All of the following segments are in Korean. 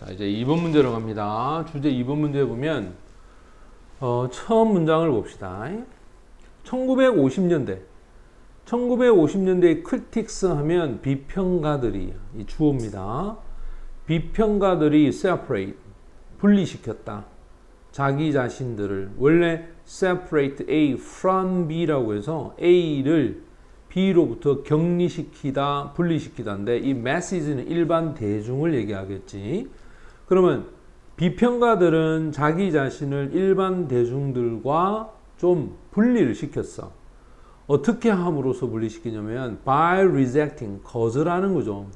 자, 이제 2번 문제로 갑니다. 주제 2번 문제 보면 어, 처음 문장을 봅시다. 1950년대 1950년대의 크리틱스 하면 비평가들이 이 주어입니다. 비평가들이 separate 분리시켰다. 자기 자신들을 원래 separate A from B라고 해서 A를 B로부터 격리시키다, 분리시키다인데 이 message는 일반 대중을 얘기하겠지. 그러면 비평가들은 자기 자신을 일반 대중들과 좀 분리를 시켰어. 어떻게 함으로써 분리시키냐면 by rejecting 거절하는 거죠.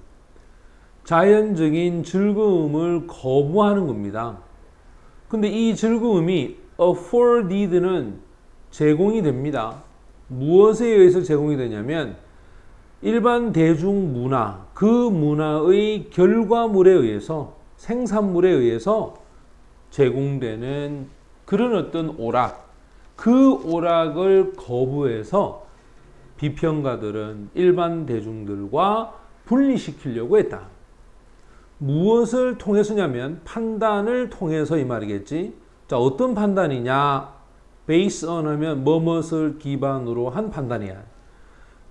자연적인 즐거움을 거부하는 겁니다. 근데 이 즐거움이 afforded는 제공이 됩니다. 무엇에 의해서 제공이 되냐면 일반 대중 문화, 그 문화의 결과물에 의해서 생산물에 의해서 제공되는 그런 어떤 오락, 그 오락을 거부해서 비평가들은 일반 대중들과 분리시키려고 했다. 무엇을 통해서냐면 판단을 통해서 이 말이겠지. 자, 어떤 판단이냐? 베이스 on 하면 뭐뭇을 기반으로 한 판단이야.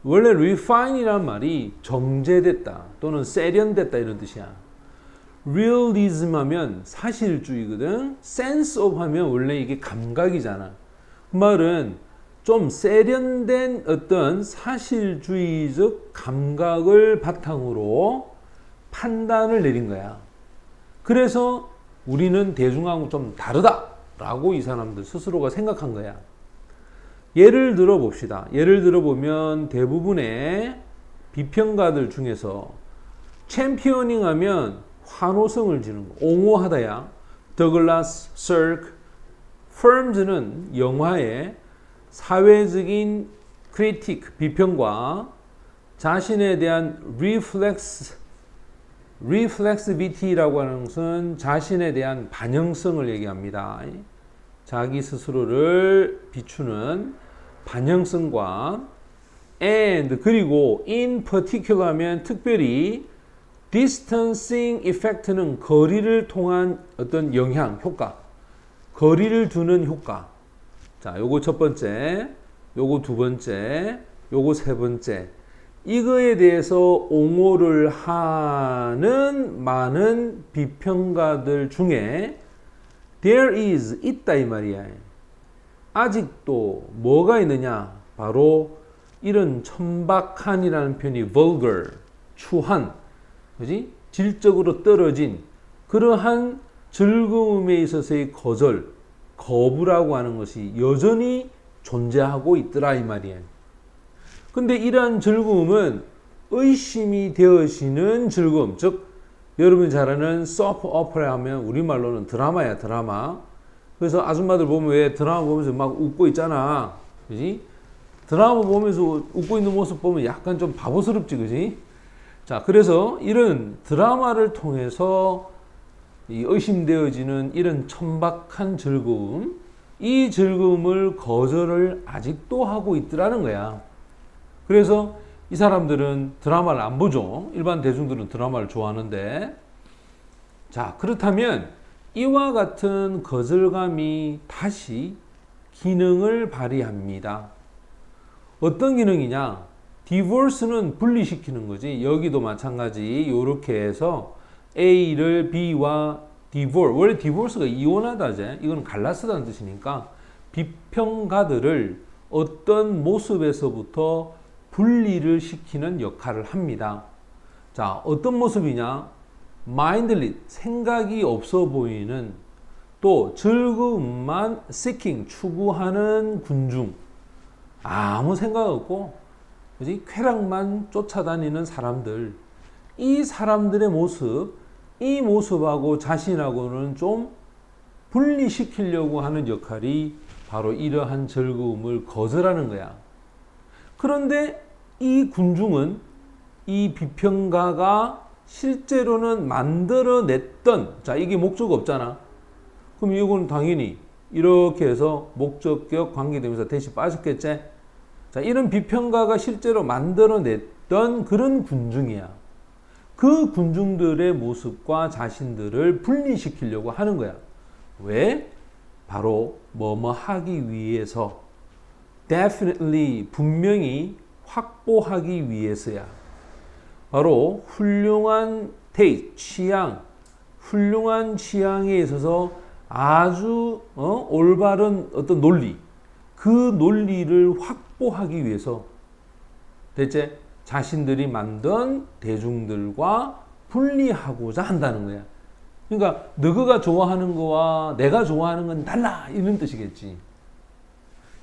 원래 refine이란 말이 정제됐다 또는 세련됐다 이런 뜻이야. Realism 하면 사실주의거든. sense of 하면 원래 이게 감각이잖아. 그 말은 좀 세련된 어떤 사실주의적 감각을 바탕으로 판단을 내린 거야. 그래서 우리는 대중하고 좀 다르다라고 이 사람들 스스로가 생각한 거야. 예를 들어 봅시다. 예를 들어 보면 대부분의 비평가들 중에서 챔피어닝 하면 환호성을 지는 거, 옹호하다야. 더글라스, 서크, firms는 영화의 사회적인 크리틱, 비평과 자신에 대한 reflex, reflexivity라고 하는 것은 자신에 대한 반영성을 얘기합니다. 자기 스스로를 비추는 반영성과 and 그리고 in particular 하면 특별히 distancing effect는 거리를 통한 어떤 영향, 효과, 거리를 두는 효과. 자, 요거 첫 번째, 요거 두 번째, 요거 세 번째. 이거에 대해서 옹호를 하는 많은 비평가들 중에 there is 있다 이 말이야. 아직도 뭐가 있느냐? 바로 이런 천박한이라는 표현이 vulgar, 추한, 그지? 질적으로 떨어진 그러한 즐거움에 있어서의 거절, 거부라고 하는 것이 여전히 존재하고 있더라 이 말이에요. 근데 이러한 즐거움은 의심이 되어지는 즐거움, 즉 여러분 잘 아는 소프 오페라 하면 우리말로는 드라마야 드라마. 그래서 아줌마들 보면 왜 드라마 보면서 막 웃고 있잖아, 그지? 드라마 보면서 웃고 있는 모습 보면 약간 좀 바보스럽지, 그지? 자, 그래서 이런 드라마를 통해서 이 의심되어지는 이런 천박한 즐거움, 이 즐거움을 거절을 아직도 하고 있더라는 거야. 그래서 이 사람들은 드라마를 안 보죠. 일반 대중들은 드라마를 좋아하는데. 자, 그렇다면 이와 같은 거절감이 다시 기능을 발휘합니다. 어떤 기능이냐? 디vorce는 분리시키는 거지. 여기도 마찬가지. 이렇게 해서 A를 B와 divorce. 원래 divorce가 이혼하다제. 이건 갈라쓰다는 뜻이니까 비평가들을 어떤 모습에서부터 분리를 시키는 역할을 합니다. 자, 어떤 모습이냐? 마인들리 생각이 없어 보이는 또 즐거움만 seeking 추구하는 군중 아무 생각 없고 그지 쾌락만 쫓아다니는 사람들 이 사람들의 모습 이 모습하고 자신하고는 좀 분리시키려고 하는 역할이 바로 이러한 즐거움을 거절하는 거야. 그런데 이 군중은 이 비평가가 실제로는 만들어냈던 자 이게 목적 없잖아. 그럼 이건 당연히 이렇게 해서 목적격 관계되면서 대시 빠졌겠지. 자 이런 비평가가 실제로 만들어냈던 그런 군중이야. 그 군중들의 모습과 자신들을 분리시키려고 하는 거야. 왜? 바로 뭐뭐 하기 위해서 definitely 분명히 확보하기 위해서야. 바로 훌륭한 테이 취향, 훌륭한 취향에 있어서 아주 어? 올바른 어떤 논리, 그 논리를 확보하기 위해서 대체 자신들이 만든 대중들과 분리하고자 한다는 거야. 그러니까 너가 좋아하는 거와 내가 좋아하는 건 달라 이런 뜻이겠지.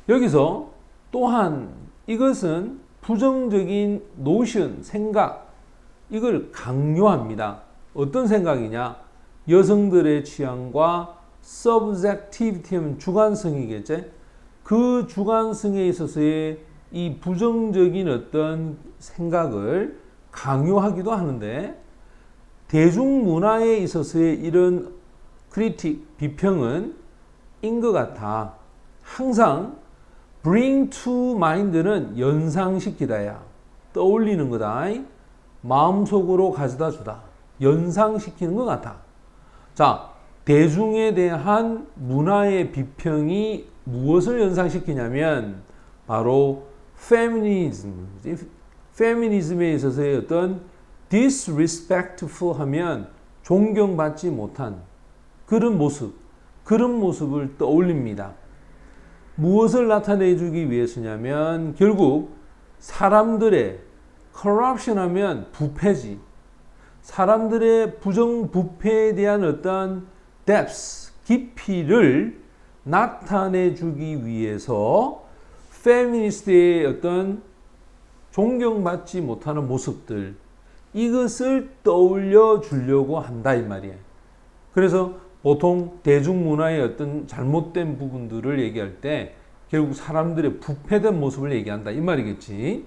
여기서 또한 이것은 부정적인 노션, 생각 이걸 강요합니다. 어떤 생각이냐? 여성들의 취향과 subjectivity 하면 주관성이겠지. 그 주관성에 있어서의 이 부정적인 어떤 생각을 강요하기도 하는데 대중문화에 있어서의 이런 크리틱, 비평은 인 것 같아. 항상 bring to mind는 연상시키다야. 떠올리는 거다. 마음속으로 가져다 주다. 연상시키는 것 같아. 자, 대중에 대한 문화의 비평이 무엇을 연상시키냐면 바로 페미니즘, 페미니즘에 있어서의 어떤 disrespectful 하면 존경받지 못한 그런 모습, 그런 모습을 떠올립니다. 무엇을 나타내주기 위해서냐면 결국 사람들의 corruption 하면 부패지. 사람들의 부정부패에 대한 어떤 depth, 깊이를 나타내 주기 위해서 페미니스트의 어떤 존경받지 못하는 모습들 이것을 떠올려 주려고 한다 이 말이에요. 그래서 보통 대중문화의 어떤 잘못된 부분들을 얘기할 때 결국 사람들의 부패된 모습을 얘기한다 이 말이겠지.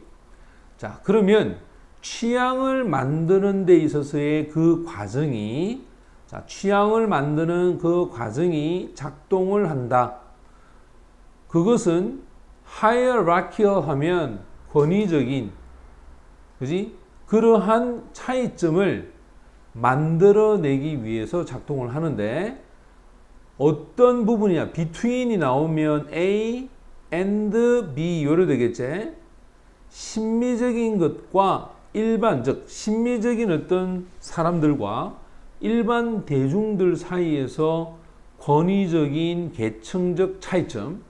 자 그러면 취향을 만드는 데 있어서의 그 과정이 자 취향을 만드는 그 과정이 작동을 한다. 그것은 hierarchical 하면 권위적인 그지? 그러한 차이점을 만들어내기 위해서 작동을 하는데 어떤 부분이냐? between이 나오면 A and B 요래 되겠지? 심미적인 것과 일반 즉 심미적인 어떤 사람들과 일반 대중들 사이에서 권위적인 계층적 차이점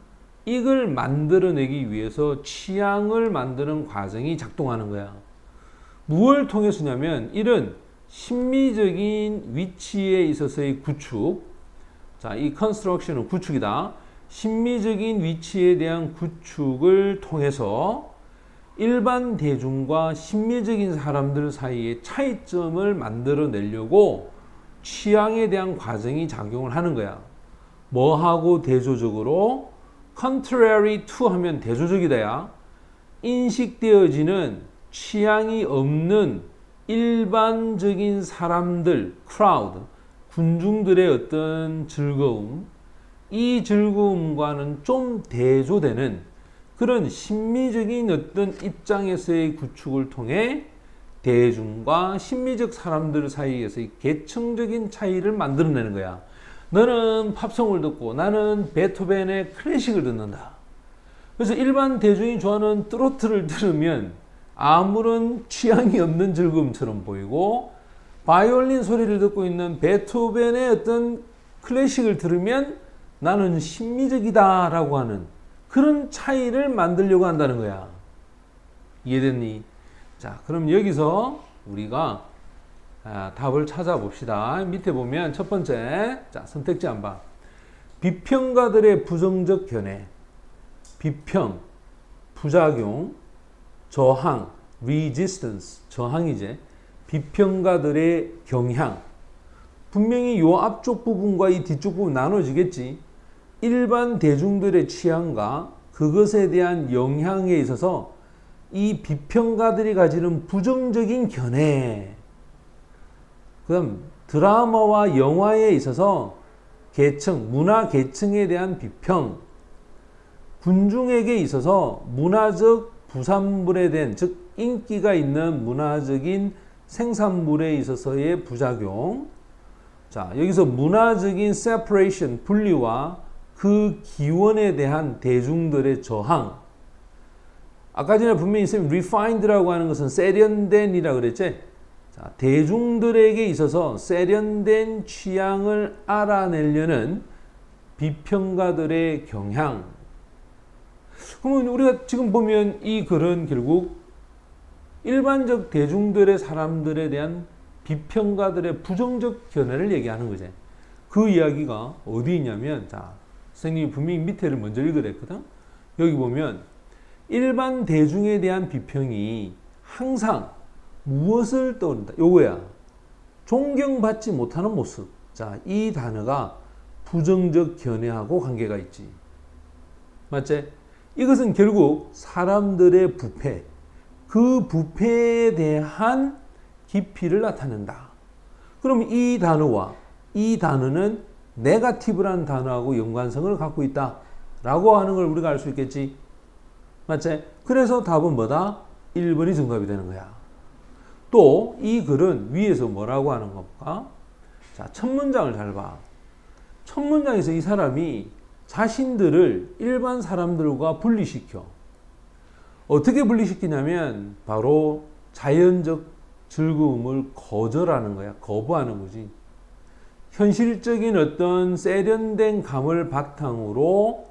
이걸 만들어내기 위해서 취향을 만드는 과정이 작동하는 거야. 무엇을 통해서냐면 이런 심미적인 위치에 있어서의 구축. 자, 이 컨스트럭션은 구축이다. 심미적인 위치에 대한 구축을 통해서 일반 대중과 심미적인 사람들 사이의 차이점을 만들어내려고 취향에 대한 과정이 작용을 하는 거야. 뭐하고 대조적으로 contrary to 하면 대조적이다야. 인식되어지는 취향이 없는 일반적인 사람들, crowd, 군중들의 어떤 즐거움, 이 즐거움과는 좀 대조되는 그런 심미적인 어떤 입장에서의 구축을 통해 대중과 심미적 사람들 사이에서의 계층적인 차이를 만들어내는 거야. 너는 팝송을 듣고 나는 베토벤의 클래식을 듣는다. 그래서 일반 대중이 좋아하는 트로트를 들으면 아무런 취향이 없는 즐거움처럼 보이고 바이올린 소리를 듣고 있는 베토벤의 어떤 클래식을 들으면 나는 심미적이다 라고 하는 그런 차이를 만들려고 한다는 거야. 이해됐니? 자, 그럼 여기서 우리가 아, 답을 찾아봅시다. 밑에 보면 첫 번째, 자, 선택지 한 번. 비평가들의 부정적 견해, 비평, 부작용, 저항, resistance, 저항이제, 비평가들의 경향. 분명히 요 앞쪽 부분과 이 뒤쪽 부분 나눠지겠지. 일반 대중들의 취향과 그것에 대한 영향에 있어서 이 비평가들이 가지는 부정적인 견해, 그 다음 드라마와 영화에 있어서 계층, 문화 계층에 대한 비평, 군중에게 있어서 문화적 부산물에 대한, 즉, 인기가 있는 문화적인 생산물에 있어서의 부작용. 자, 여기서 문화적인 separation, 분리와 그 기원에 대한 대중들의 저항. 아까 전에 분명히 쌤 refined라고 하는 것은 세련된이라 그랬지? 자, 대중들에게 있어서 세련된 취향을 알아내려는 비평가들의 경향. 그러면 우리가 지금 보면 이 글은 결국 일반적 대중들의 사람들에 대한 비평가들의 부정적 견해를 얘기하는 거지. 그 이야기가 어디 있냐면, 자, 선생님이 분명히 밑에를 먼저 읽어냈거든. 여기 보면 일반 대중에 대한 비평이 항상 무엇을 떠올린다? 요거야. 존경받지 못하는 모습. 자, 이 단어가 부정적 견해하고 관계가 있지. 맞지? 이것은 결국 사람들의 부패, 그 부패에 대한 깊이를 나타낸다. 그럼 이 단어와 이 단어는 네가티브라는 단어하고 연관성을 갖고 있다. 라고 하는 걸 우리가 알 수 있겠지. 맞지? 그래서 답은 뭐다? 1번이 정답이 되는 거야. 또 이 글은 위에서 뭐라고 하는 겁니까? 자, 첫 문장을 잘 봐. 첫 문장에서 이 사람이 자신들을 일반 사람들과 분리시켜. 어떻게 분리시키냐면 바로 자연적 즐거움을 거절하는 거야. 거부하는 거지. 현실적인 어떤 세련된 감을 바탕으로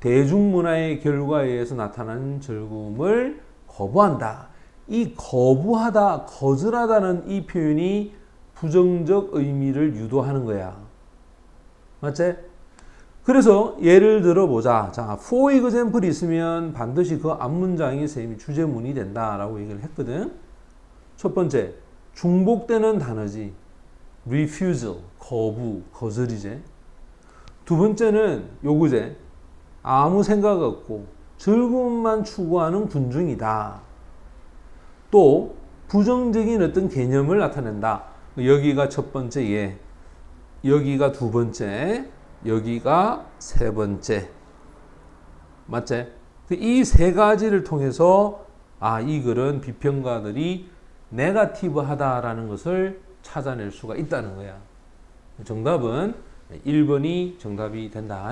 대중문화의 결과에 의해서 나타나는 즐거움을 거부한다. 이 거부하다, 거절하다는 이 표현이 부정적 의미를 유도하는 거야. 맞지? 그래서 예를 들어 보자. 자, for example 있으면 반드시 그 앞문장이 쌤이 주제문이 된다라고 얘기를 했거든. 첫 번째, 중복되는 단어지. refusal, 거부, 거절이제. 두 번째는 요구제. 아무 생각 없고 즐거움만 추구하는 군중이다. 또 부정적인 어떤 개념을 나타낸다. 여기가 첫 번째 예. 여기가 두 번째, 여기가 세 번째. 맞지? 이 세 가지를 통해서 아, 이 글은 비평가들이 네가티브 하다라는 것을 찾아낼 수가 있다는 거야. 정답은 1번이 정답이 된다.